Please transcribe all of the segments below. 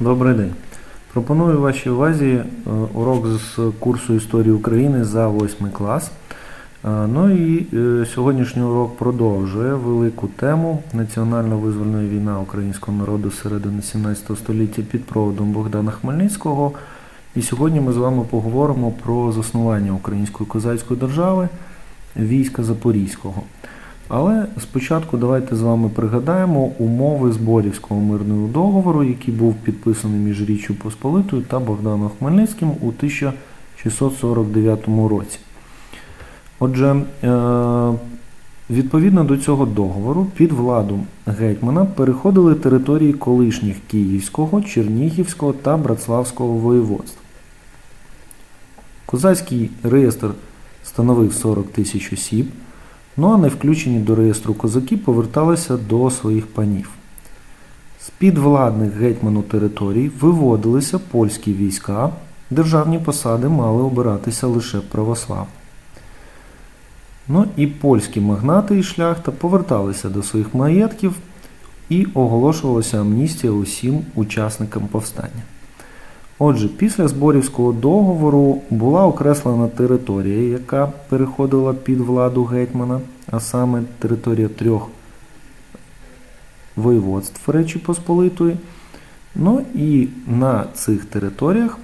Добрий день. Пропоную вашій увазі е, урок з курсу історії України за 8 клас. Е, Ну і е, сьогоднішній урок продовжує велику тему Національно-визвольна війна українського народу середини 17 століття під проводом Богдана Хмельницького. І сьогодні ми з вами поговоримо про заснування Української козацької держави війська Запорізького. Але спочатку давайте з вами пригадаємо умови Зборівського мирного договору, який був підписаний між Річчю Посполитою та Богданом Хмельницьким у 1649 році. Отже, е, відповідно до цього договору, під владу гетьмана переходили території колишніх Київського, Чернігівського та Братславського воєводств. Козацький реєстр становив 40 тисяч осіб. Ну а не включені до реєстру козаки поверталися до своїх панів. З підвладних гетьману територій виводилися польські війська, державні посади мали обиратися лише православ. Ну і польські магнати і шляхта поверталися до своїх маєтків і оголошувалася амністія усім учасникам повстання. Отже, після Зборівського договору була окреслена територія, яка переходила під владу гетьмана, а саме територія трьох воєводств Речі Посполитої. Ну і на цих територіях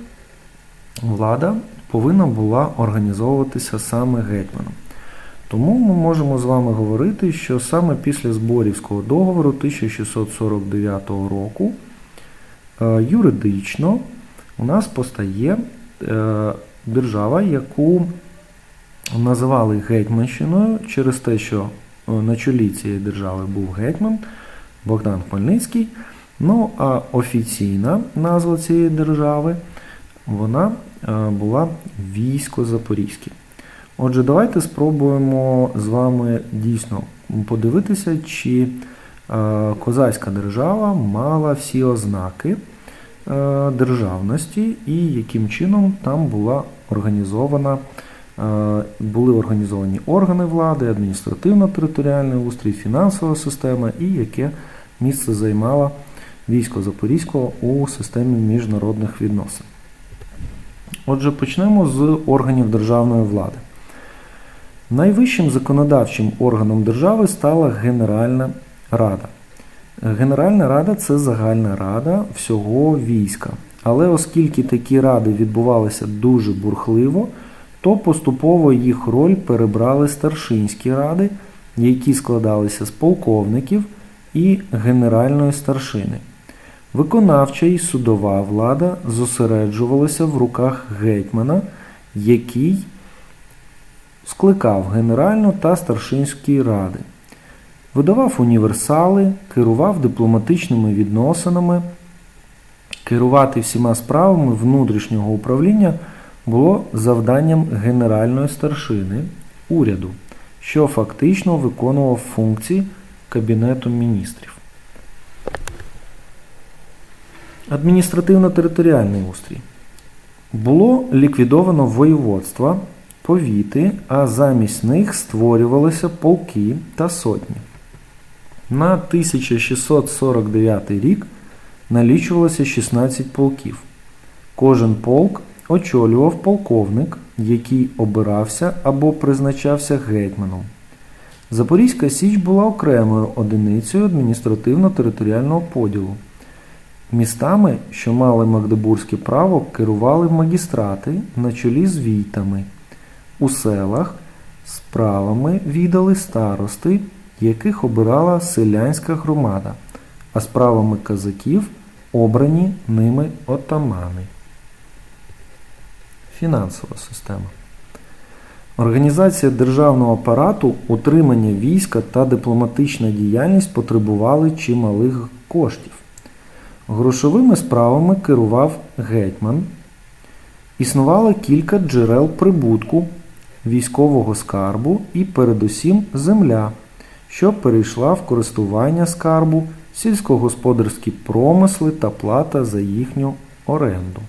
влада повинна була організовуватися саме гетьманом. Тому ми можемо з вами говорити, що саме після Зборівського договору 1649 року е, юридично у нас постає е, держава, яку називали Гетьманщиною через те, що е, на чолі цієї держави був гетьман Богдан Хмельницький. Ну а офіційна назва цієї держави вона е, була Військо Запорізьке. Отже, давайте спробуємо з вами дійсно подивитися, чи козацька держава мала всі ознаки державності і яким чином там була організована, е, були організовані органи влади, адміністративно-територіальний устрій, фінансова система і яке місце займала військо Запорізького у системі міжнародних відносин. Отже, почнемо з органів державної влади. Найвищим законодавчим органом держави стала Генеральна Рада. Генеральна Рада це загальна рада всього війська. Але оскільки такі ради відбувалися дуже бурхливо, то поступово їх роль перебрали старшинські ради, які складалися з полковників і генеральної старшини. Виконавча і судова влада зосереджувалася в руках гетьмана, який скликав Генеральну та старшинські ради, видавав універсали, керував дипломатичними відносинами, керувати всіма справами внутрішнього управління було завданням Генеральної старшини уряду, що фактично виконував функції Кабінету міністрів. Адміністративно-територіальний устрій. Було ліквідовано воєводства, повіти, а замість них створювалися полки та сотні. На 1649 рік налічувалося 16 полків. Кожен полк очолював полковник, який обирався або призначався гетьманом. Запорізька Січ була окремою одиницею адміністративно-територіального поділу. Містами, що мали магдебурзьке право, керували магістрати на чолі з війтами. У селах справами віддали старости, яких обирала селянська громада, а справами казаків обрані ними отамани. Фінансова система. Організація державного апарату, утримання війська та дипломатична діяльність потребували чималих коштів. Грошовими справами керував гетьман. Існувало кілька джерел прибутку, військового скарбу і передусім земля, що перейшла в користування скарбу, сільськогосподарські промисли та плата за їхню оренду.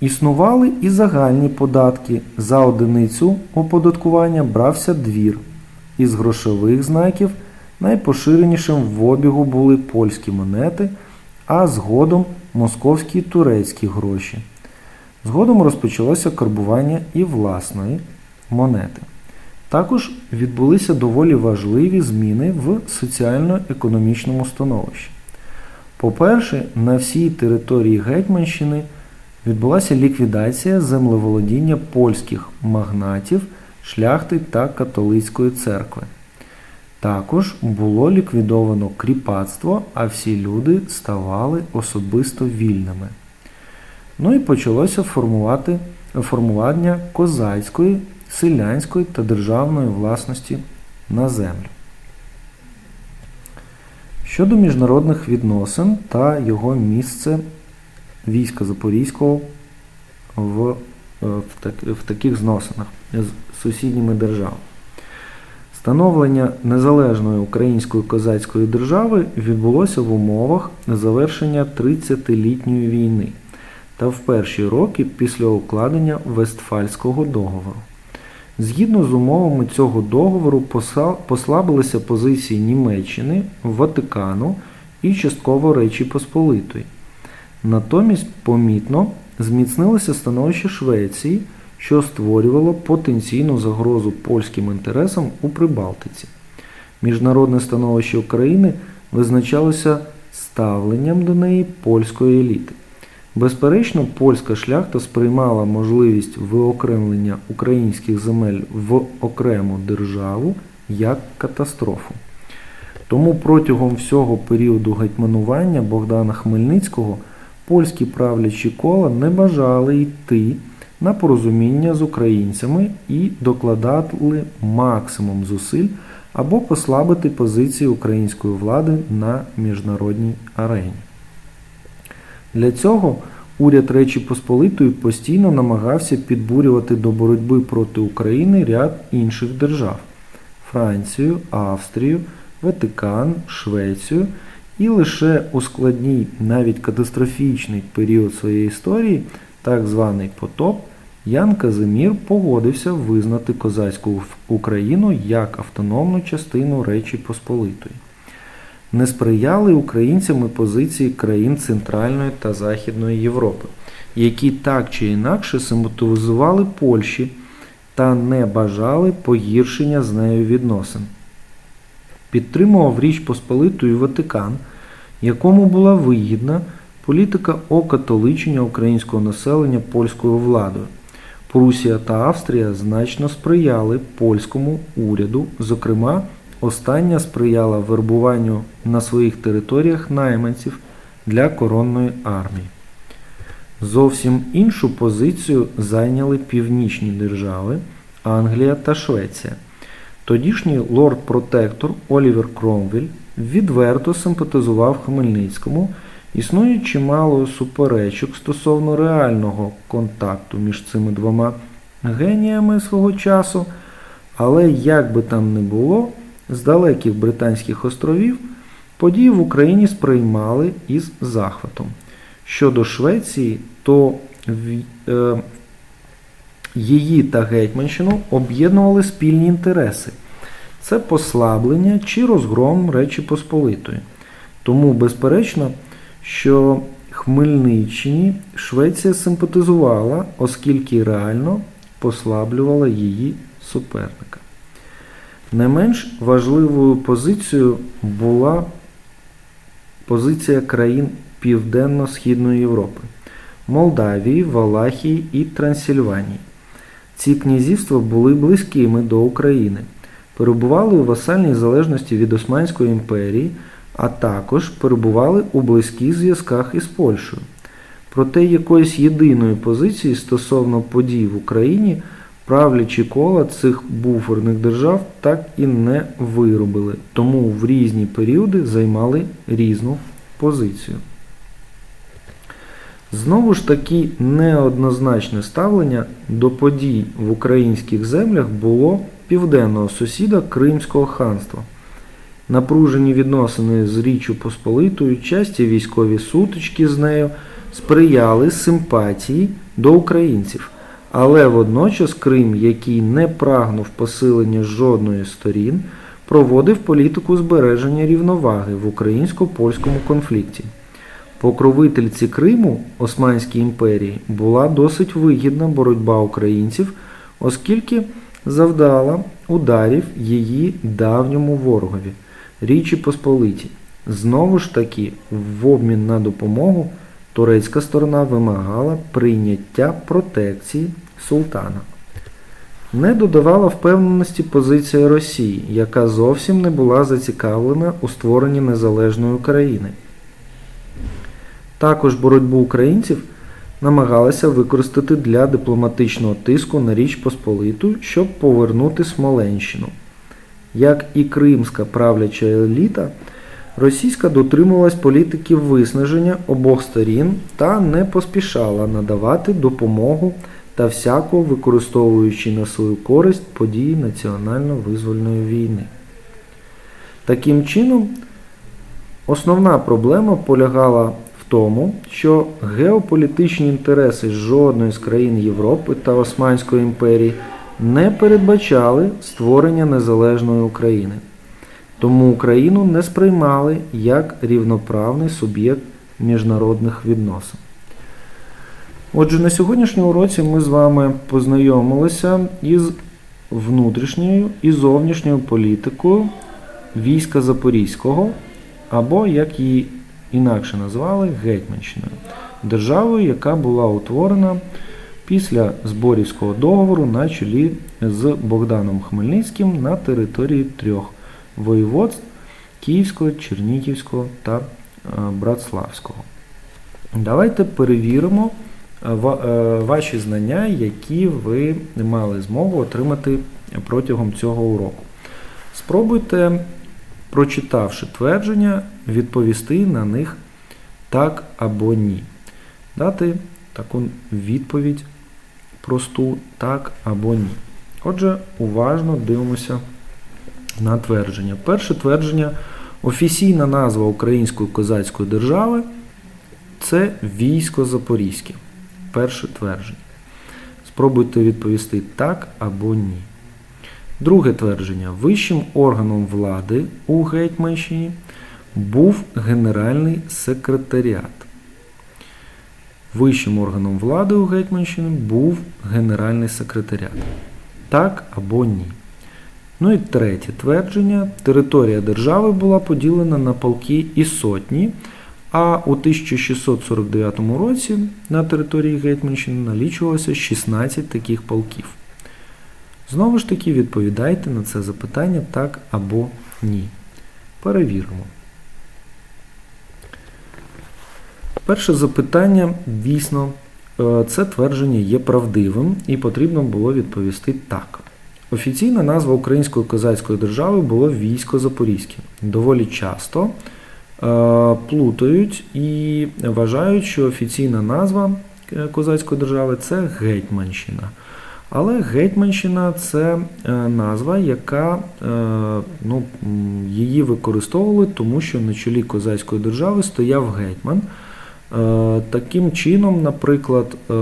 Існували і загальні податки. За одиницю оподаткування брався двір. Із грошових знаків найпоширенішим в обігу були польські монети, а згодом московські і турецькі гроші. Згодом розпочалося карбування і власної монети. Також відбулися доволі важливі зміни в соціально-економічному становищі. По-перше, на всій території Гетьманщини відбулася ліквідація землеволодіння польських магнатів, шляхти та католицької церкви. Також було ліквідовано кріпацтво, а всі люди ставали особисто вільними. Ну і почалося формувати, формування козацької, селянської та державної власності на землю. Щодо міжнародних відносин та його місце війська Запорізького в, е, в, так, в таких зносинах з сусідніми державами. Становлення незалежної української козацької держави відбулося в умовах завершення 30-літньої війни та в перші роки після укладення Вестфальського договору. Згідно з умовами цього договору послабилися позиції Німеччини, Ватикану і частково Речі Посполитої. Натомість помітно зміцнилося становище Швеції, що створювало потенційну загрозу польським інтересам у Прибалтиці. Міжнародне становище України визначалося ставленням до неї польської еліти. Безперечно, польська шляхта сприймала можливість виокремлення українських земель в окрему державу як катастрофу. Тому протягом всього періоду гетьманування Богдана Хмельницького польські правлячі кола не бажали йти на порозуміння з українцями і докладали максимум зусиль або послабити позиції української влади на міжнародній арені. Для цього уряд Речі Посполитої постійно намагався підбурювати до боротьби проти України ряд інших держав Францію, Австрію, Ватикан, Швецію, і лише у складній, навіть катастрофічний період своєї історії, так званий потоп, Ян Казимір погодився визнати козацьку Україну як автономну частину Речі Посполитої не сприяли українцям і позиції країн Центральної та Західної Європи, які так чи інакше символізували Польщі та не бажали погіршення з нею відносин. Підтримував Річ Посполиту і Ватикан, якому була вигідна політика окатоличення українського населення польською владою. Прусія та Австрія значно сприяли польському уряду, зокрема Остання сприяла вербуванню на своїх територіях найманців для коронної армії. Зовсім іншу позицію зайняли північні держави Англія та Швеція. Тодішній лорд-протектор Олівер Кромвель відверто симпатизував Хмельницькому, існує чимало суперечок стосовно реального контакту між цими двома геніями свого часу, але як би там не було, з далеких Британських островів події в Україні сприймали із захватом. Щодо Швеції, то е, її та Гетьманщину об'єднували спільні інтереси. Це послаблення чи розгром Речі Посполитої. Тому, безперечно, що Хмельниччині Швеція симпатизувала, оскільки реально послаблювала її суперника. Не менш важливою позицією була позиція країн Південно-Східної Європи Молдавії, Валахії і Трансильванії. Ці князівства були близькими до України, перебували у васальній залежності від Османської імперії, а також перебували у близьких зв'язках із Польщею. Проте якоїсь єдиної позиції стосовно подій в Україні правлячі кола цих буферних держав так і не виробили, тому в різні періоди займали різну позицію. Знову ж таки, неоднозначне ставлення до подій в українських землях було південного сусіда Кримського ханства. Напружені відносини з Річчю Посполитою, часті військові сутички з нею сприяли симпатії до українців. Але водночас Крим, який не прагнув посилення жодної сторін, проводив політику збереження рівноваги в українсько-польському конфлікті. покровительці Криму Османській імперії була досить вигідна боротьба українців, оскільки завдала ударів її давньому ворогові Річі Посполиті. Знову ж таки, в обмін на допомогу турецька сторона вимагала прийняття протекції султана. Не додавала впевненості позиція Росії, яка зовсім не була зацікавлена у створенні незалежної України. Також боротьбу українців намагалася використати для дипломатичного тиску на Річ Посполиту, щоб повернути Смоленщину. Як і кримська правляча еліта, російська дотримувалась політики виснаження обох сторін та не поспішала надавати допомогу та всяко використовуючи на свою користь події національно-визвольної війни. Таким чином, основна проблема полягала в тому, що геополітичні інтереси жодної з країн Європи та Османської імперії не передбачали створення незалежної України. Тому Україну не сприймали як рівноправний суб'єкт міжнародних відносин. Отже, на сьогоднішньому уроці ми з вами познайомилися із внутрішньою і зовнішньою політикою війська Запорізького, або, як її інакше назвали, Гетьманщиною, державою, яка була утворена після Зборівського договору на чолі з Богданом Хмельницьким на території трьох воєводств Київського, Чернігівського та е, Братславського. Давайте перевіримо ваші знання, які ви мали змогу отримати протягом цього уроку. Спробуйте, прочитавши твердження, відповісти на них так або ні. Дати таку відповідь просту так або ні. Отже, уважно дивимося на твердження. Перше твердження офіційна назва Української козацької держави це військо Запорізьке. Перше твердження. Спробуйте відповісти так або ні. Друге твердження. Вищим органом влади у Гетьманщині був Генеральний секретаріат. Вищим органом влади у Гетьманщині був Генеральний секретаріат. Так або ні. Ну і третє твердження. Територія держави була поділена на полки і сотні, а у 1649 році на території Гетьманщини налічувалося 16 таких полків. Знову ж таки, відповідайте на це запитання так або ні. Перевіримо. Перше запитання, дійсно, е, це твердження є правдивим і потрібно було відповісти так. Офіційна назва Української козацької держави було військо Запорізьке. Доволі часто плутають і вважають, що офіційна назва е, козацької держави це Гетьманщина. Але Гетьманщина це е, назва, яка е, ну, її використовували, тому що на чолі козацької держави стояв гетьман. Е, Таким чином, наприклад, е,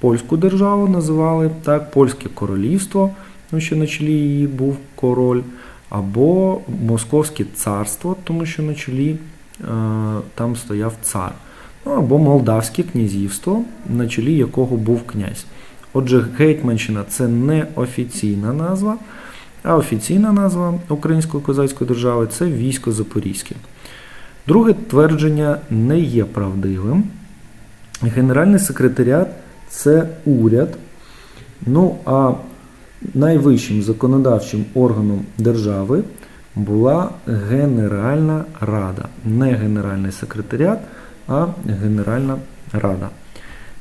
польську державу називали так, польське королівство, тому що на чолі її був король, або Московське царство, тому що на чолі е, там стояв цар, ну, або Молдавське князівство, на чолі якого був князь. Отже, Гетьманщина це не офіційна назва, а офіційна назва Української козацької держави це військо Запорізьке. Друге твердження не є правдивим. Генеральний секретаріат це уряд. Ну а найвищим законодавчим органом держави була Генеральна Рада. Не Генеральний секретаріат, а Генеральна Рада.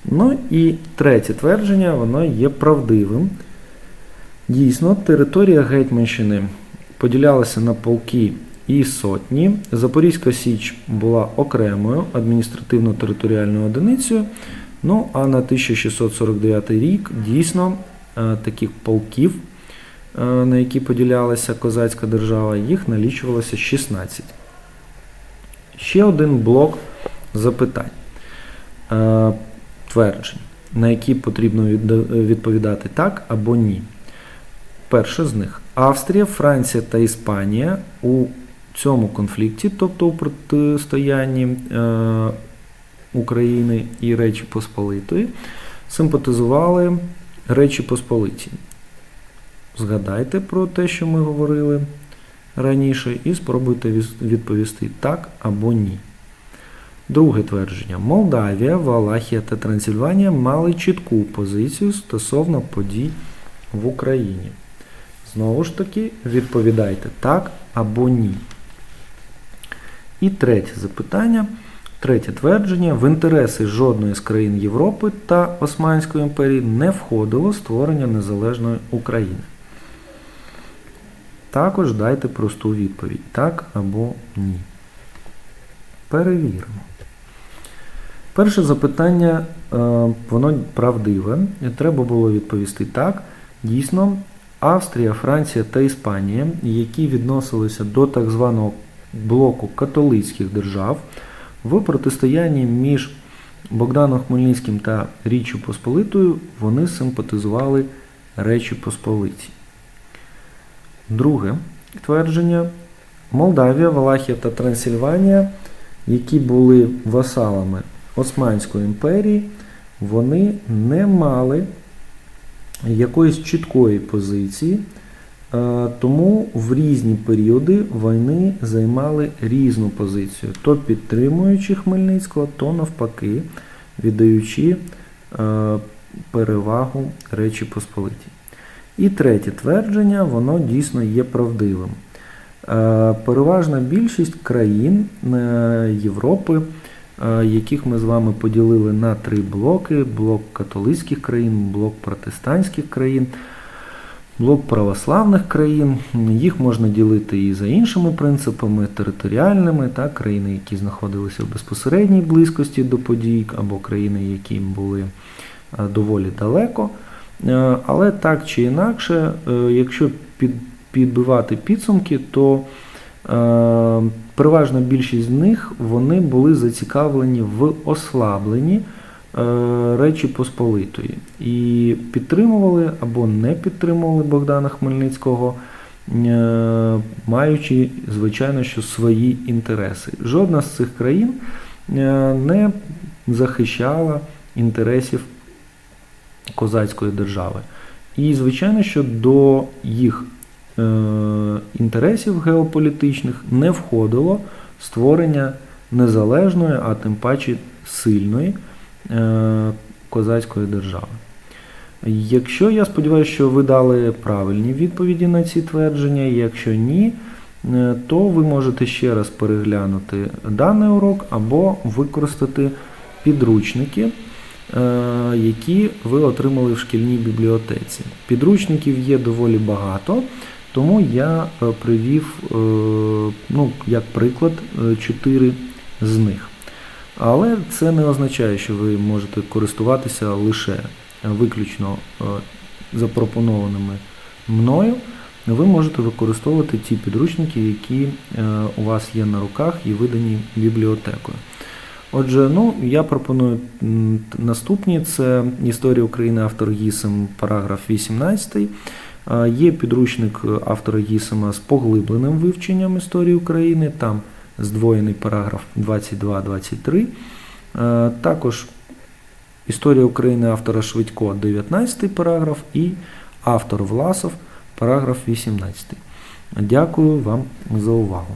Ну і третє твердження, воно є правдивим. Дійсно, територія Гетьманщини поділялася на полки і сотні. Запорізька Січ була окремою адміністративно-територіальною одиницею. Ну, а на 1649 рік дійсно таких полків, е, на які поділялася козацька держава, їх налічувалося 16. Ще один блок запитань, е, тверджень, на які потрібно відповідати так або ні. Перше з них Австрія, Франція та Іспанія у цьому конфлікті, тобто у протистоянні е, України і Речі Посполитої, симпатизували Речі Посполиті. Згадайте про те, що ми говорили раніше, і спробуйте відповісти так або ні. Друге твердження. Молдавія, Валахія та Трансильванія мали чітку позицію стосовно подій в Україні. Знову ж таки, відповідайте так або ні. І третє запитання. Третє твердження. В інтереси жодної з країн Європи та Османської імперії не входило створення незалежної України. Також дайте просту відповідь так або ні. Перевіримо. Перше запитання, е, воно правдиве. Треба було відповісти так. Дійсно, Австрія, Франція та Іспанія, які відносилися до так званого блоку католицьких держав, в протистоянні між Богданом Хмельницьким та Річчю Посполитою вони симпатизували Речі Посполиті. Друге твердження. Молдавія, Валахія та Трансильванія, які були васалами Османської імперії, вони не мали якоїсь чіткої позиції, тому в різні періоди війни займали різну позицію, то підтримуючи Хмельницького, то навпаки, віддаючи е, перевагу Речі Посполитій. І третє твердження, воно дійсно є правдивим. Е, Переважна більшість країн е, Європи, е, яких ми з вами поділили на три блоки: блок католицьких країн, блок протестантських країн, блок православних країн. Їх можна ділити і за іншими принципами, територіальними, так, країни, які знаходилися в безпосередній близькості до подій, або країни, які були е, доволі далеко. Е, Але так чи інакше, е, якщо підбивати підсумки, то переважна більшість з них вони були зацікавлені в ослабленні Речі Посполитої і підтримували або не підтримували Богдана Хмельницького, е, маючи, звичайно, що свої інтереси. Жодна з цих країн е, не захищала інтересів козацької держави. І, звичайно, що до їх е, інтересів геополітичних не входило створення незалежної, а тим паче сильної е, козацької держави. Якщо я сподіваюся, що ви дали правильні відповіді на ці твердження, якщо ні, е, то ви можете ще раз переглянути даний урок або використати підручники, е, які ви отримали в шкільній бібліотеці. Підручників є доволі багато, тому я е, привів, е, ну, як приклад, е, чотири з них. Але це не означає, що ви можете користуватися лише виключно е, запропонованими мною. Ви можете використовувати ті підручники, які е, у вас є на руках і видані бібліотекою. Отже, ну, я пропоную наступні: це Історія України, автор Гісем, параграф 18. Е, Є підручник автора Гісема з поглибленим вивченням історії України, там здвоєний параграф 22-23. Е, Також Історія України автора Швидко, 19 параграф, і автор Власов, параграф 18. Дякую вам за увагу.